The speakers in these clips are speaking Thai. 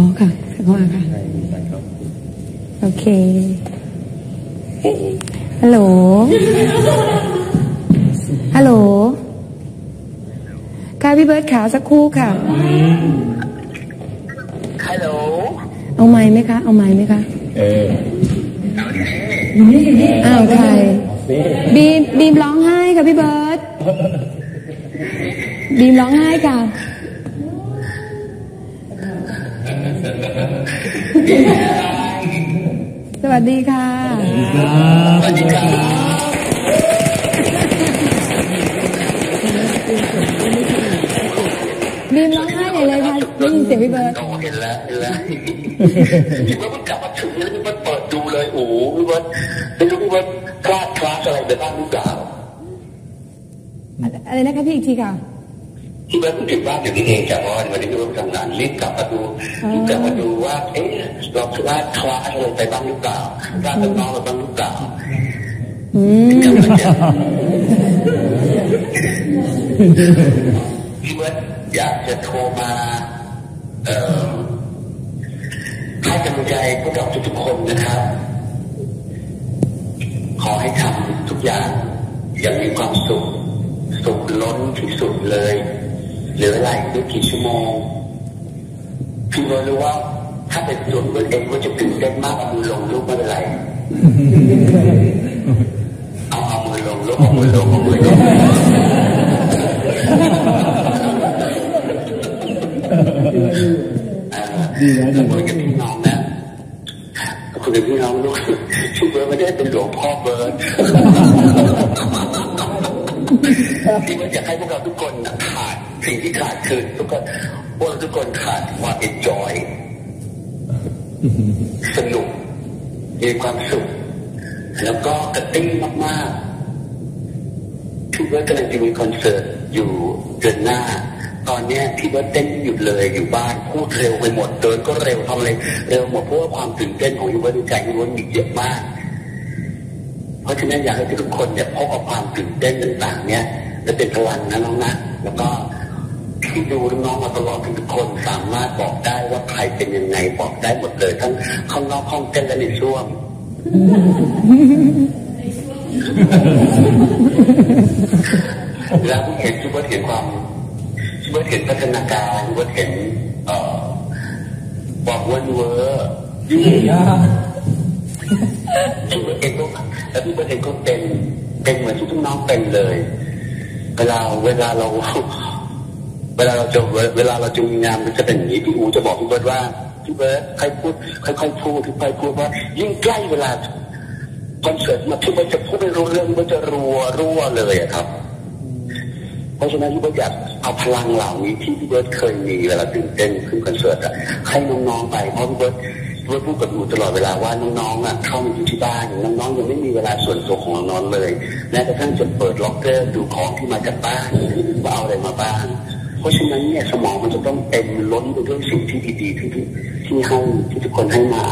อ๋อค่ะเข้ามาค่ะโอเคเอ๊ะฮัลโหลฮัลโหลค่ะพี่เบิร์ตขาสักครู่ค่ะฮัลโหลเอาไม้ไหมคะ เอาไม้ไหมคะเอออ้าวใครบีมบีมร้องไห้ค่ะพี่เบิร์ตบีมร้องไห้ค่ะ วัสดีค่ะสวัสดีครับบีมร้องไห้ใหญ่เลยค่ะได้ยินเสียงพี่เบิร์ตโอ้เห็นแล้วเห็นแล้วพี่ว่ามันกลับมาถึงแล้วพี่ว่าเปิดดูเลยโอ้โหพี่ว่าไม่รู้พี่ว่าพลาดคลาสอะไรไปบ้างหรือเปล่าอะไรนะคะพี่อีกทีค่ะ พี่ว่าเพิ่งถึงบ้านอยู่นี่เองจากว่าวันนี้พี่ว่าทำงานรีบกลับมาดูรีบกลับมาดูว่า เอ๊ะเราพลาดคลาสอะไรไปบ้างหรือเปล่าพลาดน้องๆเราบ้างหรือเปล่าอืมกลับมาเจอพี่ว่าอยากจะโทรมาเอ่อให้กำลังใจพวกเราทุกๆคนนะครับ ขอให้ทำทุกอย่างอย่างมีความสุขสุขล้นที่สุดเลย เหลือเวลาอีกไม่กี่ชั่วโมงพี่ก็รู้ว่า ถ้าเป็นส่วนตัวเองก็จะตื่นเต้นมากเอามือลงลูกไม่เป็นไรเอาเอามือลงลูกเอามือลงเอามือลงเอ่อแล้วคุยกับพี่น้องนะคุยกับพี่น้องลูกชื่อเบิร์ดไม่ได้เป็นหลวงพ่อเบิร์ดที่มันอยากให้พวกเราทุกคนนะ สิ่งที่ขาดคือทุกคนพวกเราทุกคนขาดความเอนจอยสนุกมีความสุข แล้วก็กระติ้งมากๆพี่เบิร์ตกำลังจะมีคอนเสิร์ตอยู่เดือนหน้า ตอนเนี้ยพี่เบิร์ตเต้นไม่หยุดเลยอยู่บ้านพูดเร็วไปหมดเดินก็เร็วทำอะไรเร็วหมดเพราะว่าความตื่นเต้นของพี่เบิร์ตในใจพี่เบิร์ตมีเยอะมาก เพราะฉะนั้นอยากให้ทุกคนเนี่ยพกเอาความตื่นเต้นต่างๆ เนี่ยและเป็นพลังนะน้องนะแล้วก็ ที่ดูน้องมาตลอดทุกคนสามารถบอกได้ว่าใครเป็นยังไงบอกได้หมดเลย ทั้งข้างนอกห้องเต้นและในช่วงแล้วเห็นที่ว่าเห็นความที่ว่าเห็นพัฒนาการที่ว่าเห็นเอ่อความวันเวอร์ที่ที่ว่าเองก็แล้วที่ว่าเองก็เป็นเป็นเหมือนที่ทุกน้องเป็นเลย เวลาเวลาเรา เวลาเราจะเวลาเราจะมีงานมันจะเป็นอย่างนี้พี่อูจะบอกพี่เบิร์ดว่าพี่เบิร์ดค่อยพูดค่อยๆพูดค่อยๆพูดว่า ยิ่งใกล้เวลาคอนเสิร์ตมาพี่เบิร์ดจะพูดไม่รู้เรื่องพี่เบิร์ดจะรัวรัวเลยครับ เพราะฉะนั้นพี่เบิร์ดอยากเอาพลังเหล่านี้ที่พี่เบิร์ดเคยมีเวลาตื่นเต้นขึ้นคอนเสิร์ตให้น้องๆไปเพราะพี่เบิร์ดพี่เบิร์ดพูดกับอูตลอดเวลาว่าน้องๆอะเข้ามาอยู่ที่บ้านน้องๆยังไม่มีเวลาส่วนตัวของน้องเลยแม้กระทั่งจะเปิดล็อกเกอร์ดูของที่มาจากบ้านว่าเอาอะไรมาบ้าง เพราะฉะนั้นเนี่ยสมองมันจะต้องเต็มล้นไปด้วยสิ่งที่ดีๆที่ที่ที่ให้ที่ทุกคนให้มา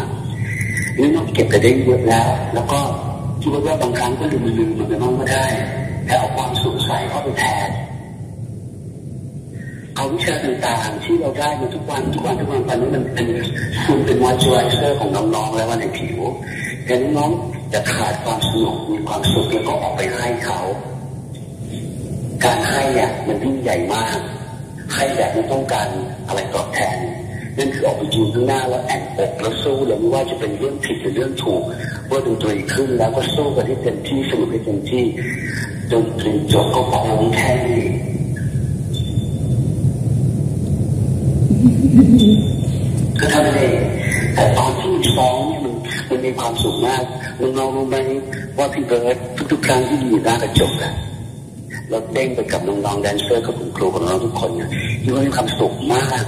นี่นอกเก็บไปได้เยอะแล้ว แล้วก็คิดว่าบางครั้งก็ลืมลืมมันไปบ้างก็ได้ แต่เอาความสุขใส่เข้าไปแทนเอาวิชาต่างๆที่เราได้มาทุกวันทุกวันทุกวันตอนนี้มันเป็นมันเป็นมอยเจอไรเซอร์ของน้องๆแล้วว่าในผิวแต่น้องๆจะขาดความสนุกมีความสุขแล้วก็ออกไปให้เขา การให้เนี่ยมันยิ่งใหญ่มาก ให้แบบไม่ต้องการอะไรตอบแทนนั่นคือออกไปยืนข้างหน้าแล้วแอนอกแล้วสู้เลยไม่ว่าจะเป็นเรื่องผิดหรือเรื่องถูกว่าดนตรีขึ้นแล้วก็สู้กันให้เต็มที่สนุกให้เต็มที่ดนตรีจบก็คงแค่นี้ก็ทำเองแต่ตอนที่ซ้อมเนี่ยมันมันมีความสุขมากน้องรู้ไหมว่าพี่เบิร์ดทุกๆครั้งที่อยู่หน้ากระจกอะ เราเด้งไปกับน้องๆแดนเซอร์กับคุณครูของน้องทุกคนเนี่ยพี่เบิร์ดมีความสุขมาก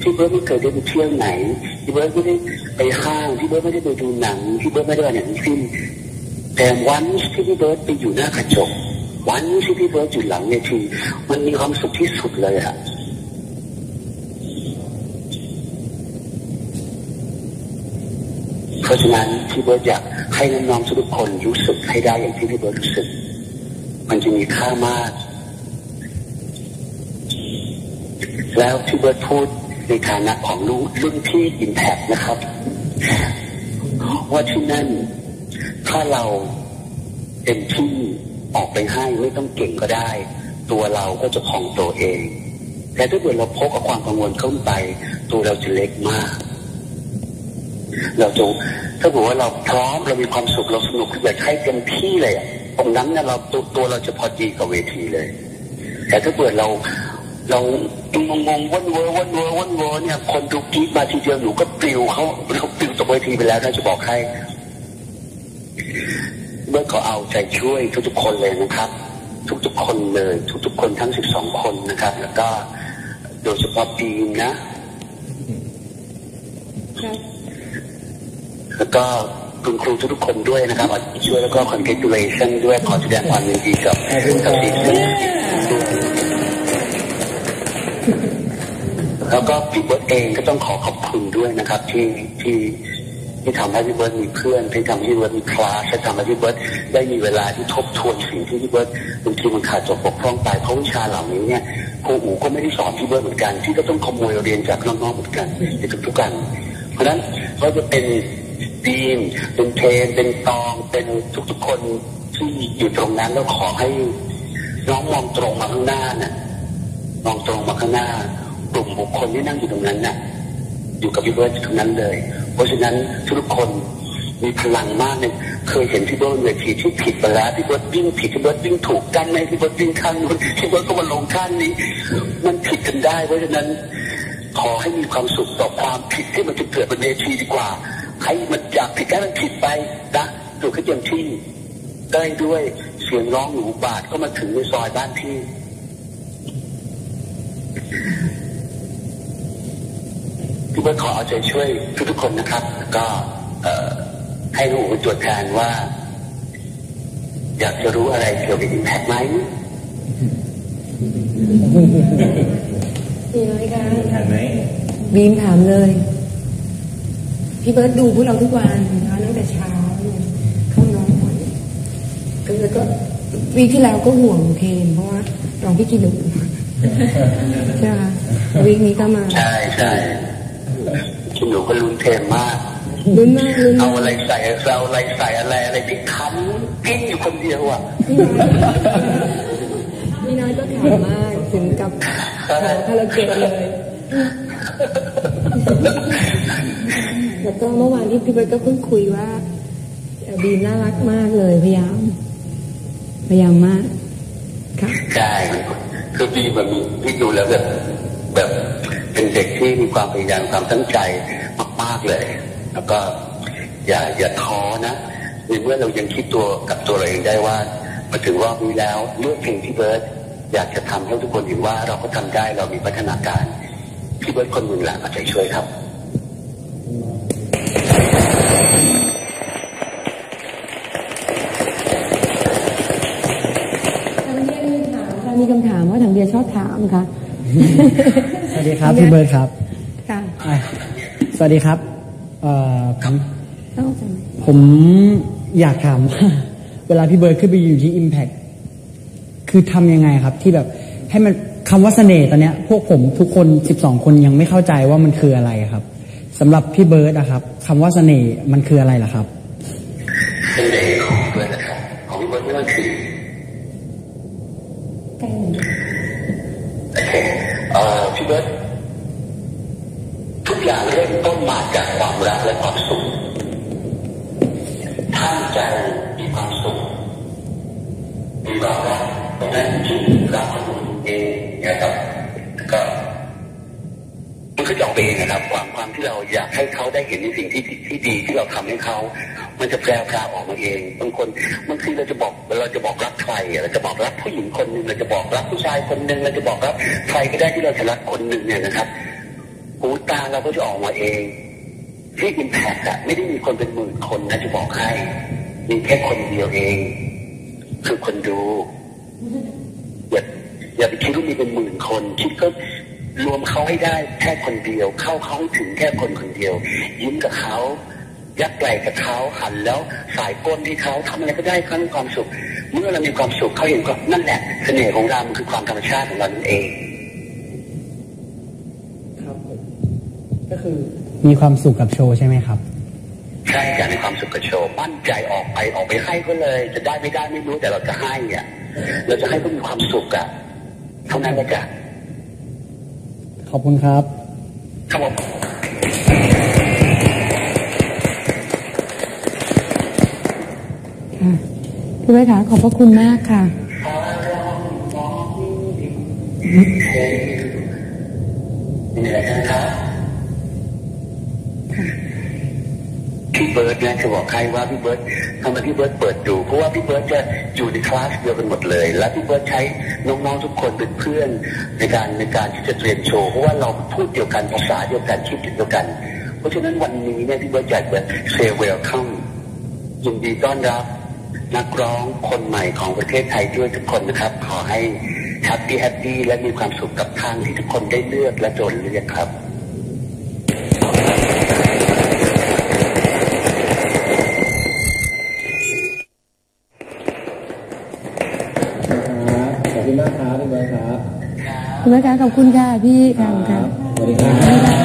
พี่เบิร์ดไม่เคยได้ไปเที่ยวไหนพี่เบิร์ดไม่ได้ไปห้างพี่เบิร์ดไม่ได้ไปดูหนังพี่เบิร์ดไม่ได้อะไรทั้งสิ้นแต่วันที่พี่เบิร์ดไปอยู่หน้ากระจก วันที่พี่เบิร์ดอยู่หลังเวทีมันมีความสุขที่สุดเลยอะเพราะฉะนั้นพี่เบิร์ดอยากให้น้องๆทุกคนรู้สึกให้ได้อย่างที่พี่เบิร์ดรู้สึก มันจะมีค่ามาก แล้วที่เบิร์ตพูดในฐานะของรุ่นรุ่นพี่อินแพคนะครับ ว่าที่นั่น ถ้าเราเต็มที่ออกไปให้ไม่ต้องเก่งก็ได้ ตัวเราก็จะพองตัวเอง แต่ถ้าเกิดเราพกกับความกังวลเข้าไป ตัวเราจะเล็กมาก เราจะถ้าบอกว่าเราพร้อมเรามีความสุขเราสนุกอยากให้เต็มที่เลยอะ ตรงนั้นเนี่ยเราตัวตัวเราจะพอดีกับเวทีเลย แต่ถ้าเกิดเราเรางงงวนเวอร์วนเวอร์วนเวอร์เนี่ย คนดูกรีดมาทีเดียวหนูก็ปลิวเขาเขาปลิวตกเวทีไปแล้วน่าจะบอกให้เมื่อเขาเอาใจช่วยทุกๆคนเลยนะครับ ทุกๆคนเลย ทุกๆคนทั้งสิบสองคนนะครับ แล้วก็โดยเฉพาะปีมนะแล้วก็ คุณครูทุกๆคนด้วยนะครับช่วยแล้วก็ congratulation ด้วยขอแสดงความยินดีกับกับสีเสื้อแล้วก็พี่เบิร์ตเองก็ต้องขอขอบคุณด้วยนะครับ ที่ที่ที่ทำให้พี่เบิร์ตมีเพื่อนที่ทำให้พี่เบิร์ตมีคลาสที่ทำให้พี่เบิร์ตได้มีเวลาที่ทบทวนสิ่งที่พี่เบิร์ตบางทีมันขาดจบบกพร่องไปเพราะวิชาเหล่านี้เนี่ยครูอูก็ไม่ได้สอนพี่เบิร์ตเหมือนกัน ที่ก็ต้องขโมยเรียนจากน้องๆเหมือนกันในทุกๆกัน เพราะฉะนั้นเขาจะเป็น ดีนเป็นเทนเป็นตอง เป็นทุกๆคนที่อยู่ตรงนั้นแล้วขอให้น้องมองตรงมาข้างหน้าน่ะมองตรงมาข้างหน้ากลุ่มบุคคลที่นั่งอยู่ตรงนั้นน่ะ อยู่กับพี่เบิร์ตตรงนั้นเลย เพราะฉะนั้นทุกคนมีพลังมากเลยเคยเห็นพี่เบิร์ตเวทีที่ผิดไปแล้วพี่เบิร์ตวิ่งผิดพี่เบิร์ตวิ่งถูกกันไหมพี่เบิร์ตวิ่งข้างนู้นพี่เบิร์ตก็มาลงข้างนี้ มันผิดกันได้ เพราะฉะนั้น ขอให้มีความสุขต่อความผิดที่มันจะเกิดบนเวทีดีกว่า ให้มันอยากผิดให้มันผิดไปนะดูขึ้นอย่างที่ได้ด้วยเสียงร้องหนูบาดก็มาถึงในซอยบ้านพี่พี่เบิร์ตขอเอาใจช่วยทุกๆคนนะครับ ก็ให้หนูตัวแทนว่า อยากจะรู้อะไรเกี่ยวกับอิมแพคไหม มีไหมคะถามไหมบีมถามเลย พี่เบิร์ดดูพวกเราทุกวันนะคะตั้งแต่เช้าเนี่ยเข้านอนก็แล้วก็วีคที่แล้วก็ห่วงเคนเพราะว่าลองพี่กินดูใช่ไหมคะวีคนี้ก็มาใช่ใช่คุณหนูก็ลุ้นเทมมากลุ้นมากลุ้นเอามากอะไรใส่เอาอะไรใส่อะไรอะไรที่คันกิ้งอยู่คนเดียวอะ พี่น้อยก็ขำมากถึงกับขอคาราเกะเลยแล้วก็เมื่อวานที่พี่เบิร์ดก็เพิ่งคุยว่าเอ่อบีมน่ารักมากเลยพยายาม พยายามมากค่ะใช่คือพี่แบบมีพี่ดูแล้วแบบแบบเป็นเด็กที่มีความพยายามความตั้งใจมากๆเลย แล้วก็อย่าอย่าท้อนะในเมื่อเรายังคิดตัวกับตัวเราเองได้ว่ามาถึงรอบนี้แล้วเลือกเพลงที่เบิร์ด อยากจะทำให้ทุกคนเห็นว่าเราก็ทำได้เรามีพัฒนาการพี่เบิร์ดคนหนึ่งแหละเอาใจช่วยครับทางเบียร์มีถามค่ะมีคำถามว่าทางเบียร์ชอบถามค่ะ สวัสดีครับพี่เบิร์ดครับ ค่ะอะสวัสดีครับเอ่อผมต้องใช่ไหมผมอยากถามว่าเวลาพี่เบิร์ดขึ้นไปอยู่ที่ Impact คือทำยังไงครับที่แบบให้มันคำว่าเสน่ห์ตอนเนี้ย พวกผมทุกคน12คนยังไม่เข้าใจว่ามันคืออะไรครับสำหรับพี่เบิร์ดนะครับคำว่าเสน่ห์มันคืออะไรล่ะครับเสน่ห์ของเบิร์ดนะครับของพี่เบิร์ดนี่ก็คือใกล้หนูโอเคเอ่อพี่เบิร์ตทุกอย่างเริ่มต้นมาจากความรักและความสุขท่านใจมีความสุขมีความรักตรงนั้นที่รักคนอื่นเองนะครับแล้วก็ มันก็จะออกเองนะครับ ความความที่เราอยากให้เขาได้เห็นในสิ่งที่ที่ดีที่เราทำให้เขา มันจะแปรพราออกมาเองบางคนบางทีเราจะบอกเราจะบอกรักใครเราจะบอกรักผู้หญิงคนหนึ่งเราจะบอกรักผู้ชายคนหนึ่งเราจะบอกรักใครก็ได้ที่เราจะรักคนหนึ่งเนี่ยนะครับหูตาเราก็จะออกมาเองที่อิมแพคอะไม่ได้มีคนเป็นหมื่นคนนะจะบอกให้มีแค่คนเดียวเอง คือคนดูอย่าอย่าไปคิดว่ามีเป็นหมื่นคน คิดก็ รวมเขาให้ได้แค่คนเดียว เข้าเขาให้ถึงแค่คนคนเดียว ยิ้มกับเขายักไหล่กับเขาหันแล้วสายก้นที่เขาทำอะไรก็ได้เขามีความสุข เมื่อเรามีความสุขเขาเห็นก็นั่นแหละเสน่ห์ของเรามันคือความธรรมชาติของเรานั่นเองครับผมคือมีความสุขกับโชว์ใช่ไหมครับใช่อยากมีความสุขกับโชว์มั่นใจออกไปออกไปให้ก็เลย จะได้ไม่ได้ไม่รู้แต่เราจะให้อะเราจะให้ก็มีความสุขอะเท่านั้นเลยจ้ะ ขอบคุณครับ ครับผมค่ะพี่เบิร์ดคะขอบพระคุณมากค่ะ นี่แหละนะครับ เบิร์ดเนี่ยจะบอกใครว่าพี่เบิร์ดทำไมพี่เบิร์ดเปิดดูเพราะว่าพี่เบิร์ดจะอยู่ในคลาสเดียวกันหมดเลย และพี่เบิร์ดใช้น้องๆทุกคนเป็นเพื่อนในการในการที่จะเตรียมโชว์เพราะว่าเราพูดเดียวกันภาษาเดียวกันคิดเดียวกัน เพราะฉะนั้นวันนี้เนี่ยพี่เบิร์ดอยากจะเซเวลคัมยินดีต้อนรับนักร้องคนใหม่ของประเทศไทยด้วยทุกคนนะครับ ขอให้แฮปปี้แฮปปี้และมีความสุขกับทางที่ทุกคนได้เลือกและโดนเลือกครับ ขอบคุณ มากครับพี่เบิร์ดครับ คุณแม่คะขอบคุณค่ะพี่ค่ะขอบคุณค่ะ สวัสดีครับ